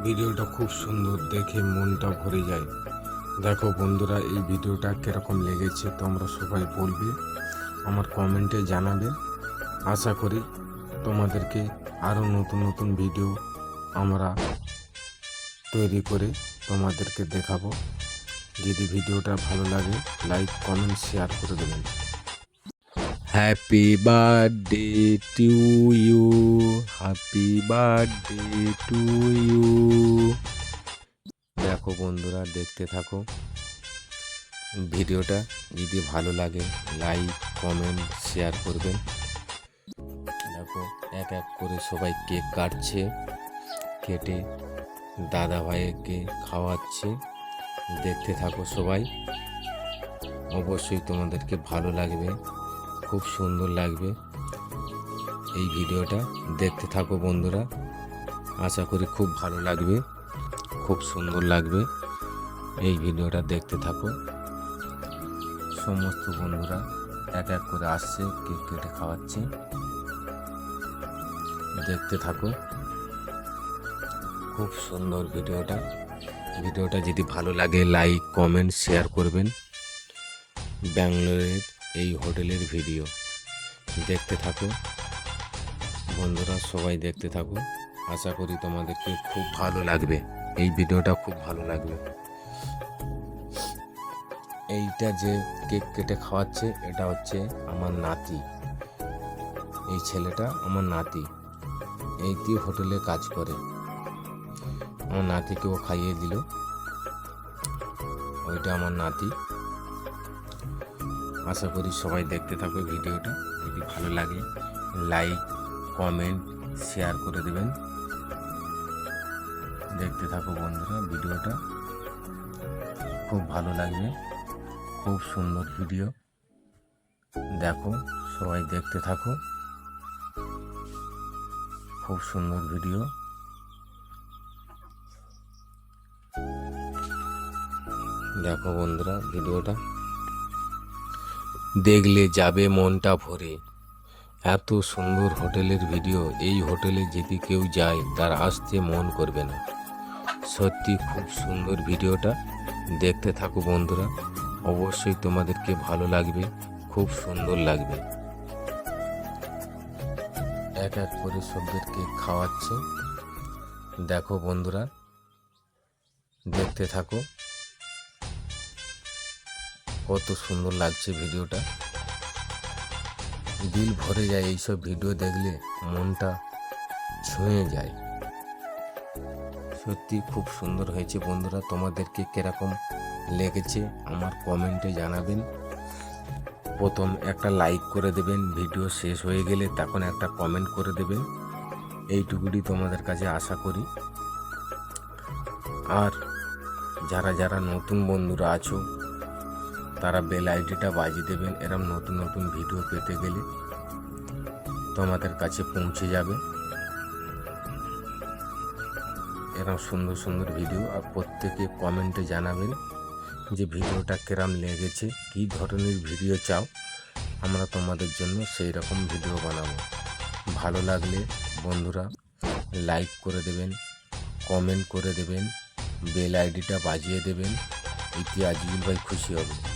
ভিডিওটা খুব সুন্দর দেখে মনটা ভরে যায়। দেখো বন্ধুরা, এই ভিডিওটা কীরকম লেগেছে তোমরা সবাই বলবে, আমার কমেন্টে জানাবে। আশা করি তোমাদেরকে আরও নতুন নতুন ভিডিও আমরা তৈরি করে তোমাদেরকে দেখাবো। যদি ভিডিওটা ভালো লাগে, লাইক, কমেন্ট, শেয়ার করে দেবেন। Happy birthday to you happy birthday to you দেখো বন্ধুরা, দেখতে থাকো। ভিডিওটা যদি ভালো লাগে লাইক কমেন্ট শেয়ার করবেন। দেখো, এক এক করে সবাই কেক কাটছে, কেটে দাদা ভাইকে খাওয়াচ্ছে। দেখতে থাকো সবাই। অবশ্যই তোমাদেরকে ভালো লাগবে। খুব সুন্দর লাগবে এই ভিডিওটা। দেখতে থাকো বন্ধুরা। আশা করি খুব ভালো লাগবে, খুব সুন্দর লাগবে এই ভিডিওটা দেখতে থাকো। সমস্ত বন্ধুরা এক এক করে আসছে, কেক কেটে খাওয়াচ্ছে। দেখতে থাকো। খুব সুন্দর ভিডিওটা। ভিডিওটা যদি ভালো লাগে, লাইক, কমেন্ট, শেয়ার করবেন। ব্যাঙ্গালোরের এই হোটেলের ভিডিও। দেখতে থাকো বন্ধুরা, সবাই দেখতে থাকো আশা করি তোমাদেরকে খুব ভালো লাগবে। এই ভিডিওটা খুব ভালো লাগবে। এইটা যে কেক কেটে খাওয়াচ্ছে, এটা হচ্ছে আমার নাতি। এই ছেলেটা আমার নাতি। এইটি হোটেলে কাজ করে। আমার নাতিকেও খাইয়ে দিল। ওইটা আমার নাতি। আশা করি সবাই দেখতে থাকো ভিডিওটা। যদি ভালো লাগে লাইক কমেন্ট শেয়ার করে দেবেন। দেখতে থাকো বন্ধুরা ভিডিওটা। খুব ভালো লাগবে। খুব সুন্দর ভিডিও। দেখো, সবাই দেখতে থাকো। খুব সুন্দর ভিডিও। দেখো বন্ধুরা ভিডিওটা। দেখলে যাবে মনটা ভরে। এত সুন্দর হোটেলের ভিডিও, এই হোটেলে যদি কেউ যায়, তার আসতে মন করবে না। সত্যি খুব সুন্দর ভিডিওটা। দেখতে থাকো বন্ধুরা, অবশ্যই তোমাদেরকে ভালো লাগবে, খুব সুন্দর লাগবে। এক এক করে সবদেরকে খাওয়াচ্ছে। দেখো বন্ধুরা, দেখতে থাকো। কত সুন্দর লাগছে ভিডিওটা। দিল ভরে যায় এইসব ভিডিও দেখলে মনটা ছুঁয়ে যায়। সত্যি খুব সুন্দর হয়েছে বন্ধুরা, তোমাদেরকে কীরকম লেগেছে আমার কমেন্টে জানাবেন। প্রথম একটা লাইক করে দেবেন, ভিডিও শেষ হয়ে গেলে তখন একটা কমেন্ট করে দেবেন। এইটুকুটি তোমাদের কাছে আশা করি। আর যারা যারা নতুন বন্ধুরা আছো তারা বেল আইডিটা বাজিয়ে দেবেন। এরম নতুন নতুন ভিডিও পেতে গেলে তোমাদের কাছে পৌঁছে যাবে। এরম সুন্দর সুন্দর ভিডিও আর প্রত্যেকে কমেন্টে জানাবেন যে ভিডিওটা কেরাম লেগেছে, কী ধরনের ভিডিও চাও, আমরা তোমাদের জন্য সেই রকম ভিডিও বানাবো। ভালো লাগলে বন্ধুরা লাইক করে দেবেন কমেন্ট করে দেবেন, বেল আইডিটা বাজিয়ে দেবেন ইতি আজিজুল ভাই খুশি হবে।